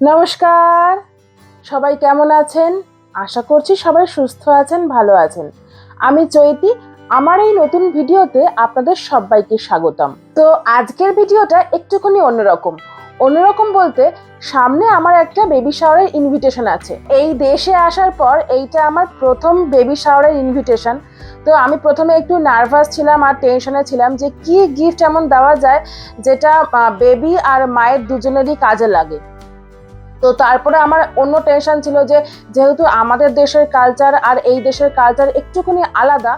নমস্কার। সবাই কেমন আছেন? আশা করছি সবাই সুস্থ আছেন, ভালো আছেন। আমি চৈতি, আমার এই নতুন ভিডিওতে আপনাদের সবাইকে স্বাগতম। তো আজকের ভিডিওটা একটুখানি অন্যরকম। অন্যরকম বলতে, সামনে আমার একটা বেবি শাওয়ারের ইনভিটেশন আছে। এই দেশে আসার পর এইটা আমার প্রথম বেবি শাওয়ারের ইনভিটেশন তো আমি প্রথমে একটু নার্ভাস ছিলাম আর টেনশনে ছিলাম যে কি গিফট এমন দেওয়া যায় যেটা বেবি আর মায়ের দুজনেরই কাজে লাগে। তো তারপরে আমার অন্য টেনশন ছিল যে যেহেতু আমাদের দেশের কালচার আর এই দেশের কালচার একটুখানি আলাদা,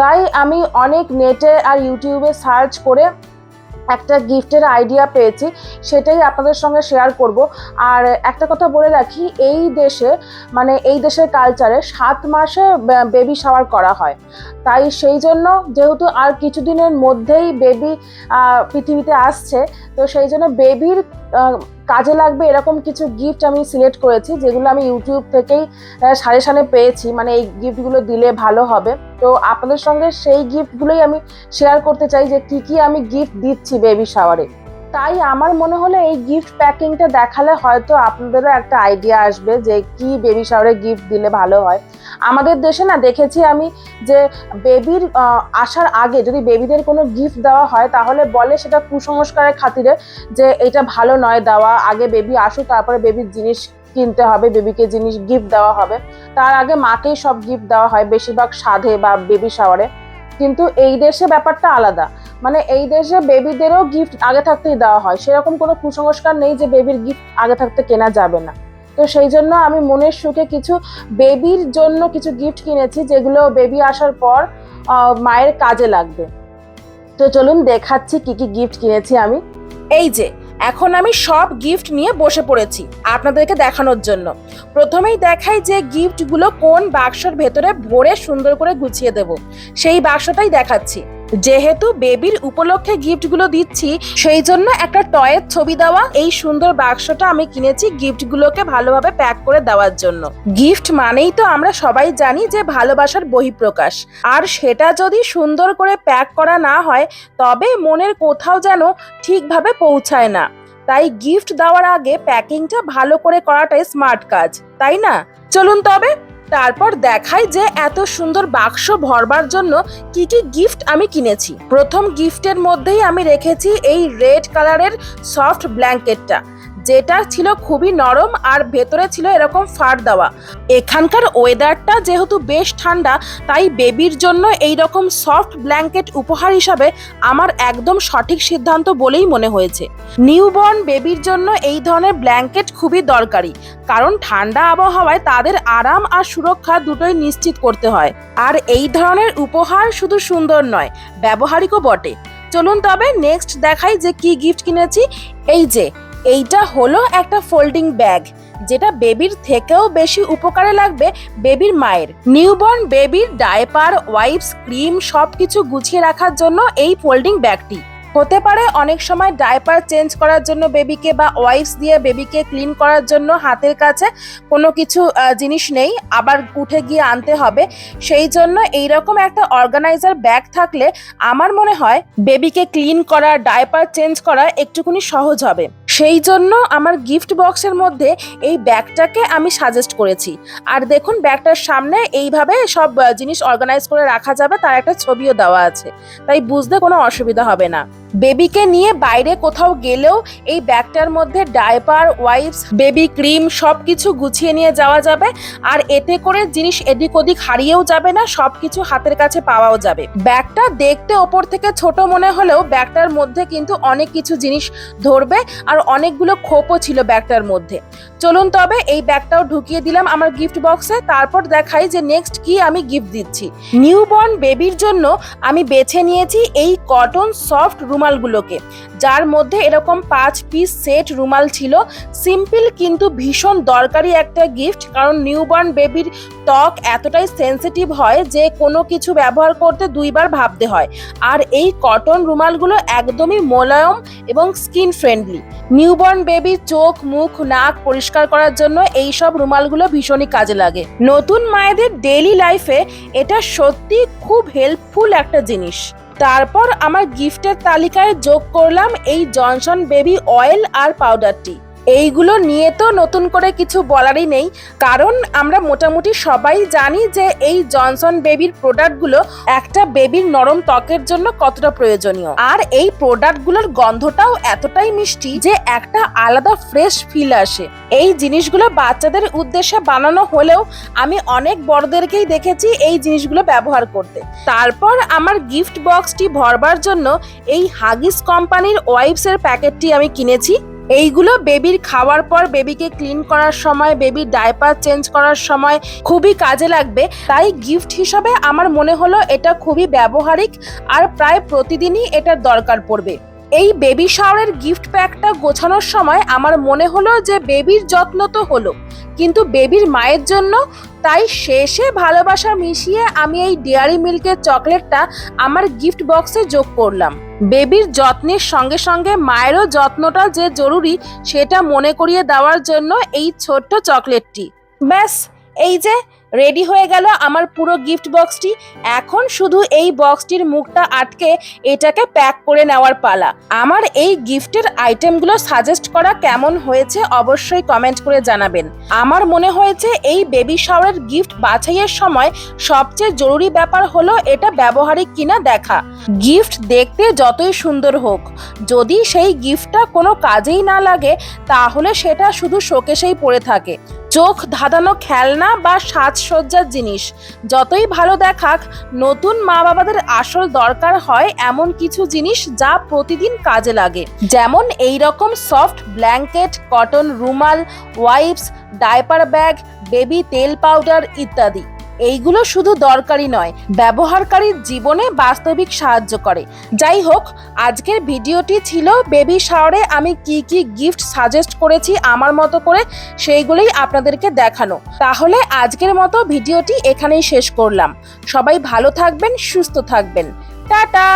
তাই আমি অনেক নেটে আর ইউটিউবে সার্চ করে একটা গিফটের আইডিয়া পেয়েছি, সেটাই আপনাদের সঙ্গে শেয়ার করব। আর একটা কথা বলে রাখি, এই দেশে মানে এই দেশের কালচারে সাত মাসে বেবি শাওয়ার করা হয়। তাই সেই জন্য যেহেতু আর কিছুদিনের মধ্যেই বেবি পৃথিবীতে আসছে, তো সেই জন্য বেবির কাজে লাগবে এরকম কিছু গিফট আমি সিলেক্ট করেছি, যেগুলো আমি ইউটিউব থেকেই সারে সাজেশানে পেয়েছি। মানে এই গিফটগুলো দিলে ভালো হবে। তো আপনাদের সঙ্গে সেই গিফটগুলোই আমি শেয়ার করতে চাই যে কি কি আমি গিফট দিচ্ছি বেবি শাওয়ারে তাই আমার মনে হলো এই গিফট প্যাকিংটা দেখালে হয়তো আপনাদেরও একটা আইডিয়া আসবে যে কি বেবি শাওয়ারে গিফট দিলে ভালো হয়। আমাদের দেশে না দেখেছি আমি যে বেবির আসার আগে যদি বেবিদের কোনো গিফট দেওয়া হয় তাহলে বলে সেটা কুসংস্কারের খাতিরে যে এটা ভালো নয় দেওয়া, আগে বেবি আসুক তারপরে বেবির জিনিস কিনতে হবে বেবিকে জিনিস গিফট দেওয়া হবে। তার আগে মাকেই সব গিফট দেওয়া হয় বেশিরভাগ সাধে বা বেবি শাওয়ারে কিন্তু এই দেশে ব্যাপারটা আলাদা। মানে এই দেশে বেবিদেরও গিফট আগে থাকতেই দেওয়া হয়। সেরকম কোনো কুসংস্কার নেই যে বেবির গিফট আগে থাকতে কেনা যাবে না। তো সেই জন্য আমি মনের সুখে কিছু বেবির জন্য কিছু গিফট কিনেছি, যেগুলো বেবি আসার পর মায়ের কাজে লাগবে। তো চলুন দেখাচ্ছি কি কি গিফট কিনেছি আমি। এই যে এখন আমি সব গিফট নিয়ে বসে পড়েছি আপনাদেরকে দেখানোর জন্য। প্রথমেই দেখাই যে গিফটগুলো কোন বাক্সর ভেতরে ভরে সুন্দর করে গুছিয়ে দেব। সেই বাক্সটাই দেখাচ্ছি। যেহেতু বেবির উপলক্ষে গিফটগুলো দিচ্ছি, সেই জন্য একটা টয়ের ছবি দেওয়া, এই সুন্দর বাক্সটা আমি কিনেছি গিফটগুলোকে ভালোভাবে প্যাক করে দেওয়ার জন্য। গিফট মানেই তো আমরা সবাই জানি যে ভালোবাসার বহিঃপ্রকাশ। আর সেটা যদি সুন্দর করে প্যাক করা না হয়, তবে মনের কোথাও যেন ঠিকভাবে পৌঁছায় না। তাই গিফট দেওয়ার আগে প্যাকিংটা ভালো করে করাটাই স্মার্ট কাজ, তাই না? চলুন তবে তারপর দেখাই যে এত সুন্দর বাক্স ভরবার জন্য কি কি গিফট আমি কিনেছি। প্রথম গিফটের মধ্যেই আমি রেখেছি এই রেড কালারের সফট ব্ল্যাঙ্কেটটা যেটা ছিল খুবই নরম আর ভেতরে ছিল এরকম ফার দেওয়া। এখানকার ওয়েদারটা যেহেতু বেশ ঠান্ডা, তাই বেবির জন্য এই রকম সফট ব্ল্যাঙ্কেট উপহার হিসাবে আমার একদম সঠিক সিদ্ধান্ত বলেই মনে হয়েছে। নিউবর্ন বেবির জন্য এই ধরনের ব্ল্যাঙ্কেট খুবই দরকারি, কারণ ঠান্ডা আবহাওয়ায় তাদের আরাম আর সুরক্ষা দুটোই নিশ্চিত করতে হয়। আর এই ধরনের উপহার শুধু সুন্দর নয়, ব্যবহারিকও বটে। চলুন তবে নেক্সট দেখাই যে কি গিফট কিনেছি। এই যে এইটা হলো একটা ফোল্ডিং ব্যাগ, যেটা বেবির থেকেও বেশি উপকারে লাগবে বেবির মায়ের। নিউবর্ন বেবির ডায়পার, ওয়াইপস, ক্রিম সবকিছু গুছিয়ে রাখার জন্য এই ফোল্ডিং ব্যাগটি। হতে পারে অনেক সময় ডাইপার চেঞ্জ করার জন্য বেবিকে বা ওয়াইপস দিয়ে বেবিকে ক্লিন করার জন্য হাতের কাছে কোনো কিছু জিনিস নেই, আবার উঠে গিয়ে আনতে হবে। সেই জন্য এইরকম একটা অর্গানাইজার ব্যাগ থাকলে আমার মনে হয় বেবিকে ক্লিন করা ডাইপার চেঞ্জ করা একটুকুনি সহজ হবে। সেই জন্য আমার গিফট বক্সের মধ্যে এই ব্যাগটাকে আমি সাজেস্ট করেছি। আর দেখুন ব্যাগটার সামনে এইভাবে সব জিনিস অর্গানাইজ করে রাখা যাবে, তার একটা ছবিও দেওয়া আছে। তাই বুঝতে কোনো অসুবিধা হবে না। বেবিকে নিয়ে বাইরে কোথাও গেলেও এই ব্যাগটার মধ্যে ডাইপার ওয়াইপস, বেবি ক্রিম সব কিছু গুছিয়ে নিয়ে যাওয়া যাবে। আর এতে করে জিনিস এদিক ওদিক হারিয়েও যাবে না সব কিছু হাতের কাছে পাওয়াও যাবে। ব্যাগটা দেখতে ওপর থেকে ছোট মনে হলেও ব্যাগটার মধ্যে কিন্তু অনেক কিছু জিনিস ধরবে আর অনেকগুলো খোপও ছিল ব্যাগটার মধ্যে। চলুন তবে এই ব্যাগটাও ঢুকিয়ে দিলাম আমার গিফট বক্সে, তারপর দেখাই যে নেক্সট কি আমি গিফট দিচ্ছি। নিউবর্ন বেবির জন্য আমি বেছে নিয়েছি এই কটন সফট রুমালগুলোকে। যার মধ্যে এরকম পাঁচ পিস সেট রুমাল ছিল। সিম্পল কিন্তু ভীষণ দরকারি একটা গিফট কারণ নিউবর্ন বেবির ত্বক এতটাই সেন্সিটিভ হয় যে কোনো কিছু ব্যবহার করতে দুইবার ভাবতে হয়। আর এই কটন রুমালগুলো একদমই মোলায়ম এবং স্কিন ফ্রেন্ডলি নিউবর্ন বেবির চোখ, মুখ, নাক পরিষ্কার করার জন্য এই সব রুমালগুলো ভীষণই কাজে লাগে। নতুন মায়েদের ডেইলি লাইফে এটা সত্যি খুব হেল্পফুল একটা জিনিস। তারপর আমার গিফটের তালিকায় যোগ করলাম এই জনসন বেবি অয়েল আর পাউডারটি। এইগুলো নিয়ে তো নতুন করে কিছু বলারই নেই। কারণ আমরা মোটামুটি সবাই জানি যে এই জনসন বেবির প্রোডাক্টগুলো একটা বেবির নরম ত্বকের জন্য কতটা প্রয়োজনীয়। আর এই প্রোডাক্টগুলোর গন্ধটাও এতটাই মিষ্টি যে একটা আলাদা ফ্রেশ ফিল আসে। এই জিনিসগুলো বাচ্চাদের উদ্দেশ্যে বানানো হলেও আমি অনেক বড়দেরকেই দেখেছি এই জিনিসগুলো ব্যবহার করতে। তারপর আমার গিফট বক্সটি ভরবার জন্য এই হাগিস কোম্পানির ওয়াইপসের প্যাকেটটি আমি কিনেছি। এইগুলো বেবির খাওয়ার পর বেবিকে ক্লিন করার সময়, বেবির ডায়পার চেঞ্জ করার সময় খুবই কাজে লাগবে। তাই গিফট হিসাবে আমার মনে হলো এটা খুবই ব্যবহারিক আর প্রায় প্রতিদিনই এটার দরকার পড়বে। এই বেবি শাওয়ারের গিফট প্যাকটা গোছানোর সময় আমার মনে হলো যে বেবির যত্ন তো হলো, কিন্তু বেবির মায়ের জন্য তাই শেষে ভালোবাসা মিশিয়ে আমি এই ডেয়ারি মিল্কের চকলেটটা আমার গিফট বক্সে যোগ করলাম। বেবির যত্নের সঙ্গে সঙ্গে মায়েরও যত্নটা যে জরুরি সেটা মনে করিয়ে দেওয়ার জন্য এই ছোট্ট চকলেটটি। ব্যাস, এই যে রেডি হয়ে গেল আমার পুরো গিফট বক্সটি এখন শুধু এই বক্সটির মুখটা আটকে এটাকে প্যাক করে নেওয়ার পালা। আমার এই গিফটের আইটেমগুলো সাজেস্ট করা কেমন হয়েছে অবশ্যই কমেন্ট করে জানাবেন। আমার মনে হয়েছে এই বেবি শাওয়ারের গিফট বাছাইয়ের সময় সবচেয়ে জরুরি ব্যাপার হলো এটা ব্যবহারিক কিনা দেখা। গিফট দেখতে যতই সুন্দর হোক, যদি সেই গিফটটা কোনো কাজেই না লাগে, তাহলে সেটা শুধু শোকেশেই পড়ে থাকে। চোখ ধাঁধানো খেলনা বা সাজসজ্জার জিনিস। যতই ভালো দেখাক, নতুন মা বাবাদের আসল দরকার হয় এমন কিছু জিনিস যা প্রতিদিন কাজে লাগে। যেমন এই রকম সফট ব্ল্যাঙ্কেট, কটন রুমাল, ওয়াইপস, ডায়পার ব্যাগ, বেবি তেল পাউডার ইত্যাদি। এইগুলো শুধু দরকারি নয়, ব্যবহারকারীর জীবনে বাস্তবিক সাহায্য করে। যাই হোক, আজকের ভিডিওটি ছিল বেবি শাওয়ারে আমি কি কি গিফট সাজেস্ট করেছি আমার মতো করে সেইগুলোই আপনাদেরকে দেখানো। তাহলে আজকের মতো ভিডিওটি এখানেই শেষ করলাম। সবাই ভালো থাকবেন, সুস্থ থাকবেন। টাটা!